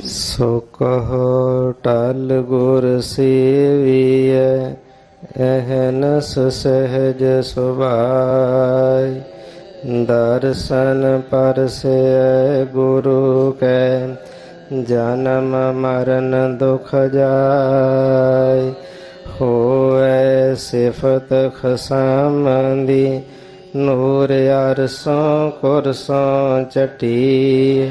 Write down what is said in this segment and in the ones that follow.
ਸੋ ਕਹੋ ਟਲ ਗੁਰ ਸੇਵੀਐ ਅਹਨਸ ਸਹਿਜ ਸੁਭਾਈ ਦਰਸ਼ਨ ਪਰਸੈ ਗੁਰੂ ਕੈ, ਜਨਮ ਮਰਨ ਦੁਖ ਜਾਇ। ਹੋਐ ਸਿਫਤ ਖਸਮੰਦੀ, ਨੂਰ ਅਰਸੋਂ ਕੁਰਸੋਂ ਚਟੀ।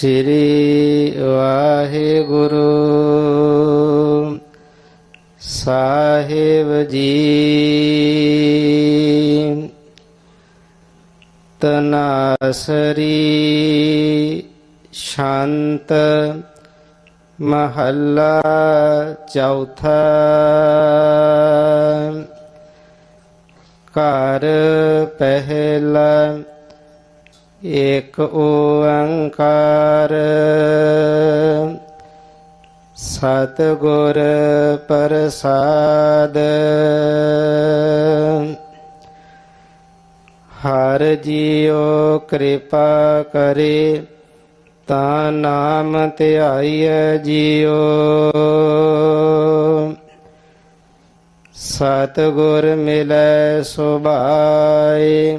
ਸ੍ਰੀ ਵਾਹਿਗੁਰੂ। ਸਾਹਿਬ ਜੀ ਤਨਾਸਰੀ ਸ਼ਾਂਤ ਮਹੱਲਾ ਚੌਥਾ। ਘਰ ਪਹਿਲਾ ਏਕ ਓੰਕਾਰ। ਸਤ ਗੁਰ ਪ੍ਰਸਾਦ। ਹਰ ਜੀਉ ਕਿਰਪਾ ਕਰੇ, ਤਾ ਨਾਮ ਧਿਆਈਐ ਜੀਉ। ਸਤ ਗੁਰ ਮਿਲੈ ਸੁਭਾਏ।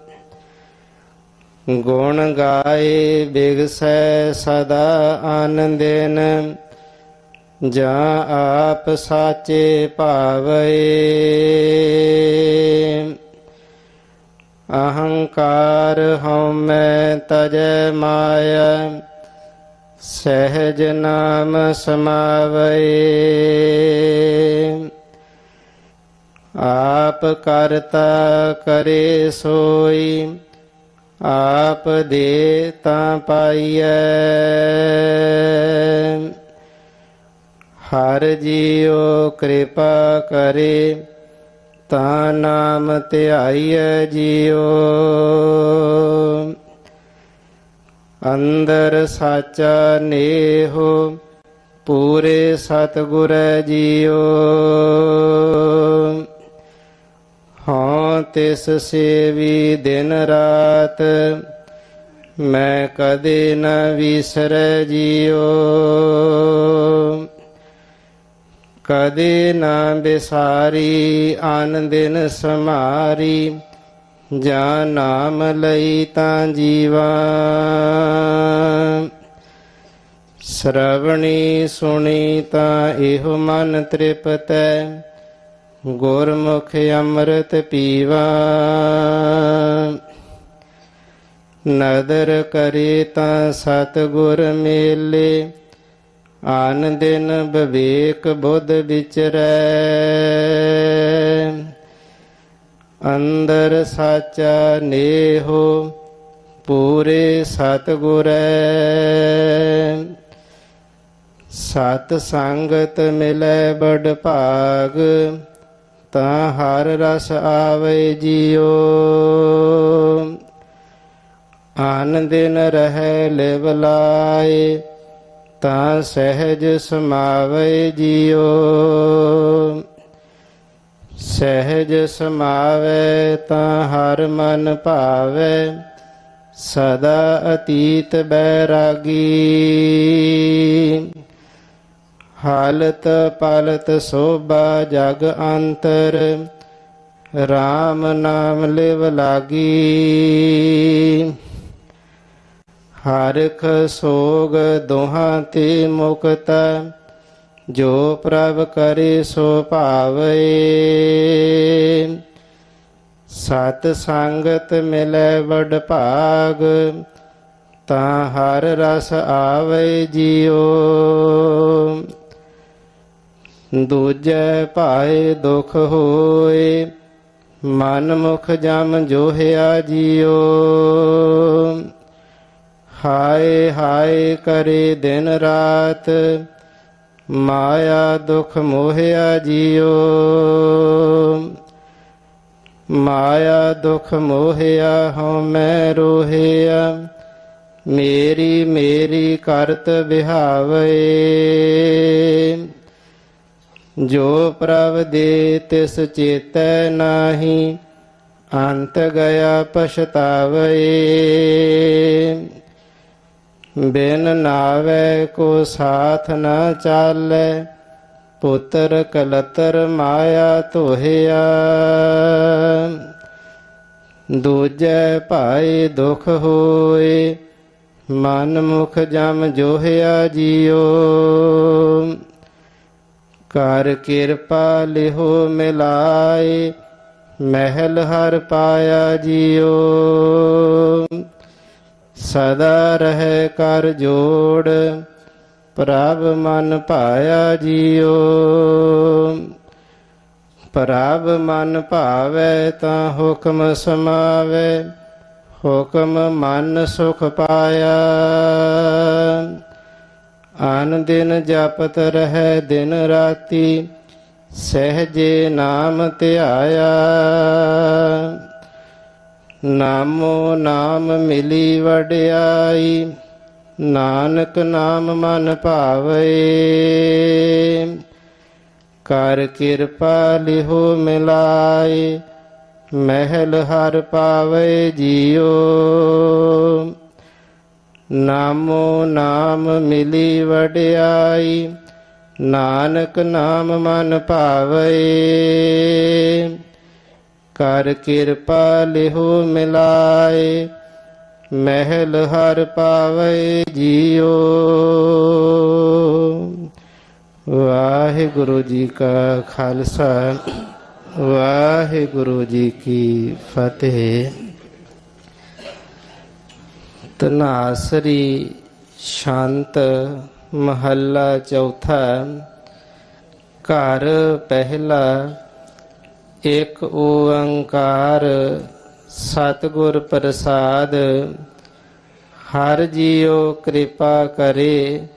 ਗੁਣ ਗਾਏ ਬਿਗਸੈ ਸਦਾ ਆਨੰਦਿਨ, ਜਾਂ ਆਪ ਸਾਚੇ ਭਾਵਏ। ਅਹੰਕਾਰ ਹਉਮੈ ਤਜੈ ਮਾਇਆ, ਸਹਿਜ ਨਾਮ ਸਮਾਵਏ। ਆਪ ਕਰਤਾ ਕਰੇ ਸੋਈ ਆਪ ਦੇ ਤਾਂ ਪਾਈਐ। ਹਰ ਜੀਉ ਕਿਰਪਾ ਕਰੇ, ਤਾਂ ਨਾਮ ਧਿਆਈਐ ਜੀਉ। ਅੰਦਰ ਸਾਚਾ ਨੇਹੋ, ਪੂਰੇ ਸਤਿਗੁਰ ਜੀਓ ਤਿਸ ਸੇਵੀ ਦਿਨ ਰਾਤ, ਮੈਂ ਕਦੇ ਨ ਵਿਸਰੈ ਜੀਓ ਕਦੇ ਨਾ ਬਿਸਾਰੀ ਆਨ ਦਿਨ ਸਮਾਰੀ, ਜਾਂ ਨਾਮ ਲਈ ਤਾਂ ਜੀਵਾ। ਸ਼ਰਵਣੀ ਸੁਣੀ ਤਾਂ ਇਹੋ ਮਨ ਤ੍ਰਿਪਤੈ। ਗੁਰਮੁਖ ਅੰਮ੍ਰਿਤ ਪੀਵਾ। ਨਦਰ ਕਰੇ ਤਾਂ ਸਤਿਗੁਰ ਮੇਲੇ ਆਨ ਦਿਨ ਵਿਵੇਕ ਬੁੱਧ ਵਿਚਰੈ। ਅੰਦਰ ਸਾਚਾ ਨੇਹੋ, ਪੂਰੇ ਸਤਿਗੁਰੈ। ਸਤ ਸੰਗਤ ਮਿਲੈ ਬੜ ਭਾਗ ਤਾਂ ਹਰ ਰਸ ਆਵੇ ਜੀਓ। ਆਨ ਦਿਨ ਰਹਿ ਲਿਵ ਲਾਏ, ਤਾਂ ਸਹਿਜ ਸਮਾਵੇ ਜੀਓ। ਸਹਿਜ ਸਮਾਵੇ ਤਾਂ ਹਰ ਮਨ ਭਾਵੇ, ਸਦਾ ਅਤੀਤ ਬੈਰਾਗੀ। ਹਾਲਤ ਪਾਲਤ ਸੋਭਾ ਜਗ ਅੰਤਰ RAM ਨਾਮ ਲਿਵ ਲਾਗੀ। ਹਰਖ ਸੋਗ ਦੋਹਾਂ ਤੇ ਮੁਕਤ, ਜੋ ਪ੍ਰਭ ਕਰੇ ਸੋ ਭਾਵੇ। ਸਤ ਸੰਗਤ ਮਿਲੈ ਵਡ ਭਾਗ, ਤਾਂ ਹਰ ਰਸ ਆਵੇ ਜੀਓ ਦੂਜੈ ਭਾਏ ਦੁਖ ਹੋਏ ਮਨ ਮੁਖ ਜਮ ਜੋਹਿਆ ਜੀਓ। ਹਾਏ ਹਾਏ ਕਰੇ ਦਿਨ ਰਾਤ, ਮਾਇਆ ਦੁਖ ਮੋਹਿਆ ਜੀਓ। ਮਾਇਆ ਦੁਖ ਮੋਹਿਆ ਹਉ ਮੈਂ ਰੋਹਿਆ, ਮੇਰੀ ਮੇਰੀ ਕਰਤ ਵਿਹਾਵੇ। ਜੋ ਪ੍ਰਭ ਦੇ ਤਿਸ ਚੇਤੈ ਨਾਹੀ, ਅੰਤ ਗਿਆ ਪਛਤਾਵੇ ਬਿਨ ਨਾਵੇ ਕੋ ਸਾਥ ਨ ਚਾਲੈ, ਪੁੱਤਰ ਕਲਤਰ ਮਾਇਆ ਤੋਹਿਆ ਦੂਜੈ ਭਾਈ ਦੁਖ ਹੋਏ, ਮਨ ਮੁਖ ਜਮ ਜੋਹਿਆ ਜੀਓ। ਕਰ ਕਿਰਪਾ ਲਿਹੋ ਮਿਲਾਏ, ਮਹਿਲ ਹਰ ਪਾਇਆ ਜੀਓ। ਸਦਾ ਰਹਿ ਕਰ ਜੋੜ, ਪ੍ਰਭ ਮਨ ਭਾਇਆ ਜੀਓ। ਪ੍ਰਭ ਮਨ ਭਾਵੇ ਤਾਂ ਹੁਕਮ ਸਮਾਵੇ, ਹੁਕਮ ਮਨ ਸੁਖ ਪਾਇਆ। ਆਨ ਦਿਨ ਜਪਤ ਰਹਿ ਦਿਨ ਰਾਤੀ, ਸਹਜੇ ਨਾਮ ਧਿਆਇਆ। ਨਾਮੋ ਨਾਮ ਮਿਲੀ ਵਡਿਆਈ, ਨਾਨਕ ਨਾਮ ਮਨ ਭਾਵੇ। ਕਰ ਕਿਰਪਾ ਲਿਹੋ ਮਿਲਾਏ, ਮਹਿਲ ਹਰ ਪਾਵੇ ਜੀਓ। ਨਾਮੋ ਨਾਮ ਮਿਲੀ ਵਡਿਆਈ, ਨਾਨਕ ਨਾਮ ਮਨ ਭਾਵੇ। ਕਰ ਕਿਰਪਾ ਲਿਹੋ ਮਿਲਾਏ, ਮਹਿਲ ਹਰ ਪਾਵੇ ਜੀਓ। ਵਾਹਿਗੁਰੂ ਜੀ ਕਾ ਖਾਲਸਾ, ਵਾਹਿਗੁਰੂ ਜੀ ਕੀ ਫਤਿਹ। ਤਨਾਸਰੀ ਸ਼ਾਂਤ ਮਹੱਲਾ ਚੌਥਾ, ਘਰ ਪਹਿਲਾ ਇੱਕ ਓੰਕਾਰ ਸਤਿਗੁਰ ਪ੍ਰਸਾਦ, ਹਰ ਜੀਉ ਕਿਰਪਾ ਕਰੇ,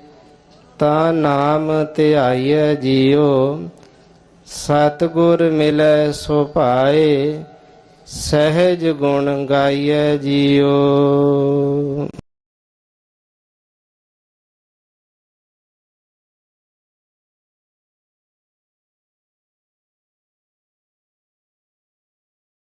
ਤਾਂ ਨਾਮ ਧਿਆਈਐ ਜੀਉ, ਸਤਿਗੁਰ ਮਿਲੈ ਸੋ ਭਾਏ, ਸਹਿਜ ਗੁਣ ਗਾਈਐ ਜੀਉ।